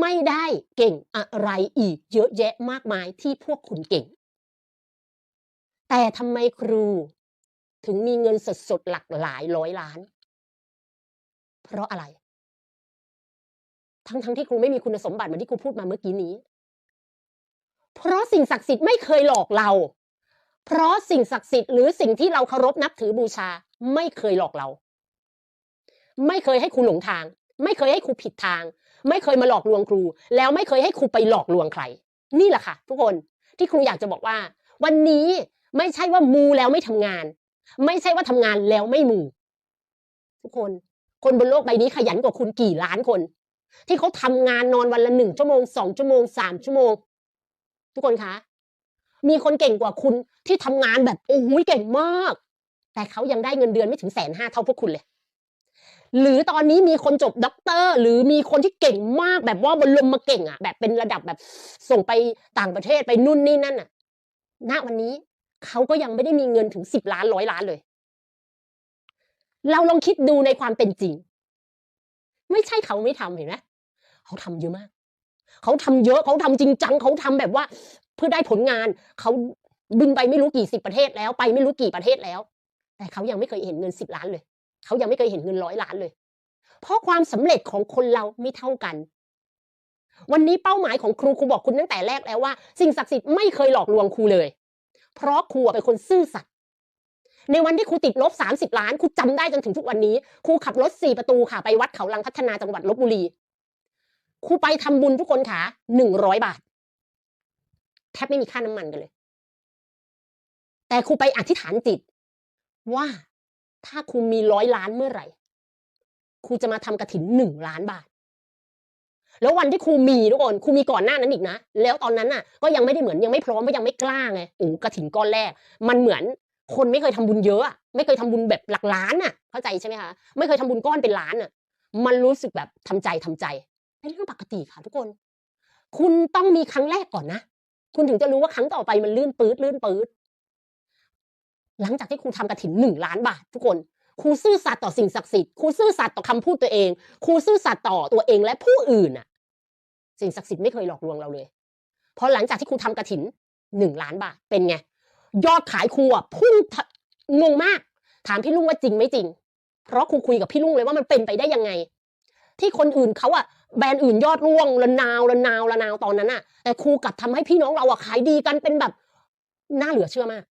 ไม่ได้เก่งอะไรอีกเยอะแยะมากมายที่พวกคุณเก่ง แต่ทำไมครูถึงมีเงินสดๆหลักหลายร้อยล้าน เพราะอะไร ทั้งๆที่ครูไม่มีคุณสมบัติเหมือนที่ครูพูดมาเมื่อกี้นี้ เพราะสิ่งศักดิ์สิทธิ์ไม่เคยหลอกเรา เพราะสิ่งศักดิ์สิทธิ์หรือสิ่งที่เราเคารพนับถือบูชา ไม่เคยหลอกเรา ไม่เคยให้ครูหลงทาง ไม่เคยให้ครูผิดทาง ไม่เคยมาหลอกลวงครู แล้วไม่เคยให้ครูไปหลอกลวงใคร นี่แหละค่ะ ทุกคนที่ครูอยากจะบอกว่า วันนี้ไม่ใช่ว่ามูแล้วไม่ทำงาน ไม่ใช่ว่าทำงานแล้วไม่มู ทุกคน คนบนโลกใบนี้ขยันกว่าคุณกี่ล้านคน ที่เขาทำงานนอนวันละหนึ่งชั่วโมงสองชั่วโมงสามชั่วโมง ทุกคนคะมีคนเก่งกว่าคุณที่ทำงานแบบโอ้โหเก่งมาก แต่เขายังได้เงินเดือนไม่ถึงแสนห้าเท่าพวกคุณเลย หรือตอนนี้มีคนจบด็อกเตอร์ หรือมีคนที่เก่งมากแบบว่าบนลมมาเก่งอะ แบบเป็นระดับแบบส่งไปต่างประเทศไปนู่นนี่นั่นอะณวันนี้เขาก็ยังไม่ได้มีเงินถึงสิบล้านร้อยล้านเลย เราลองคิดดูในความเป็นจริง ไม่ใช่เขาไม่ทำเห็นไหมเขาทำเยอะมาก เขาทำเยอะเขาทำจริงจังเขาทำแบบว่าเพื่อได้ผลงานเขาบินไปไม่รู้กี่สิบประเทศแล้วไปไม่รู้กี่ประเทศแล้ว แต่เขายังไม่เคยเห็นเงินสิบล้านเลย เขายังไม่เคยเห็นเงินร้อยล้านเลย เพราะความสำเร็จของคนเราไม่เท่ากัน วันนี้เป้าหมายของครูครูบอกคุณตั้งแต่แรกแล้วว่า สิ่งศักดิ์สิทธิ์ไม่เคยหลอกลวงครูเลย เพราะครูเป็นคนซื่อสัตย์ในวันที่ครูติดลบสามสิบล้านครูจำได้จนถึงทุกวันนี้ครูขับรถสี่ประตูค่ะไปวัดเขาลังพัฒนาจังหวัดลบบุรีครูไปทำบุญทุกคนค่ะหนึ่งร้อยบาท แทบไม่มีค่าน้ำมันกันเลย แต่ครูไปอธิษฐานจิต ว่า ถ้าครูมีร้อยล้านเมื่อไหร่ครูจะมาทำกระถินหนึ่งล้านบาท แล้ววันที่ครูมีทุกคนครูมีก่อนหน้านั้นอีกนะ แล้วตอนนั้นน่ะ ก็ยังไม่ได้เหมือนยังไม่พร้อมก็ยังไม่กล้าไงโอ้กระถินก้อนแรก มันเหมือนคนไม่เคยทำบุญเยอะอะ ไม่เคยทำบุญแบบหลักล้านอะ เข้าใจใช่ไหมคะ ไม่เคยทำบุญก้อนเป็นล้านอะ มันรู้สึกแบบทำใจทำใจเป็นเรื่องปกติค่ะทุกคน คุณต้องมีครั้งแรกก่อนนะ คุณถึงจะรู้ว่าครั้งต่อไปมันลื่นปื๊ดลื่นปื๊ด หลังจากที่ครูทำกระถิ่นหนึ่งล้านบาททุกคนครูซื่อสัตย์ต่อสิ่งศักดิ์สิทธิ์ครูซื่อสัตย์ต่อคำพูดตัวเองครูซื่อสัตย์ต่อตัวเองและผู้อื่นอะ สิ่งศักดิ์สิทธิ์ไม่เคยหลอกลวงเราเลยเพราะหลังจากที่ครูทำกระถิ่นหนึ่งล้านบาทเป็นไงยอดขายครูอะพุ่งทะงงมาก ถามพี่ลุงว่าจริงไม่จริง เพราะครูคุยกับพี่ลุงเลยว่ามันเป็นไปได้ยังไง ที่คนอื่นเขาอะแบรนด์อื่นยอดร่วงระนาวระนาวระนาวตอนนั้นอะแต่ครูกลับทำให้พี่น้องเราอะขายดีกันเป็นแบบน่าเหลือเชื่อมาก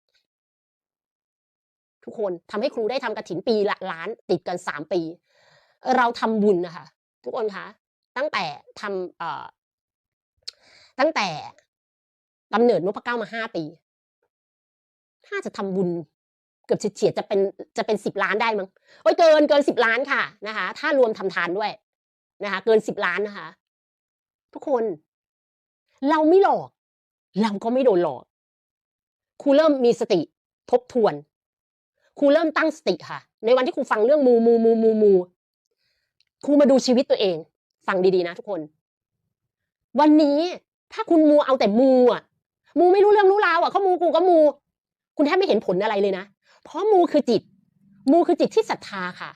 ทุกคนทำให้ครูได้ทำกระถินปีละล้านติดกันสามปี เราทำบุญนะคะทุกคนคะตั้งแต่ทำเอ่อตั้งแต่กำเนิดนพเก้ามาห้าปีถ้าจะทำบุญเกือบเฉียดจะเป็นจะเป็นสิบล้านได้มั้งโอ้ยเกินเกินสิบล้านค่ะนะคะ ถ้ารวมทำทานด้วยนะคะ เกินสิบล้านนะคะ ทุกคน เราไม่หลอก เราก็ไม่โดนหลอกครูเริ่มมีสติทบทวน ครูเริ่มตั้งสติค่ะ ในวันที่ครูฟังเรื่องมูมูมูมูมูครูมาดูชีวิตตัวเอง ฟังดีๆนะทุกคน วันนี้ถ้าคุณมูเอาแต่มูอะ มูไม่รู้เรื่องรู้ราวอะเขามูกูก็มู คุณแทบไม่เห็นผลอะไรเลยนะ เพราะมูคือจิต มูคือจิตที่ศรัทธาค่ะ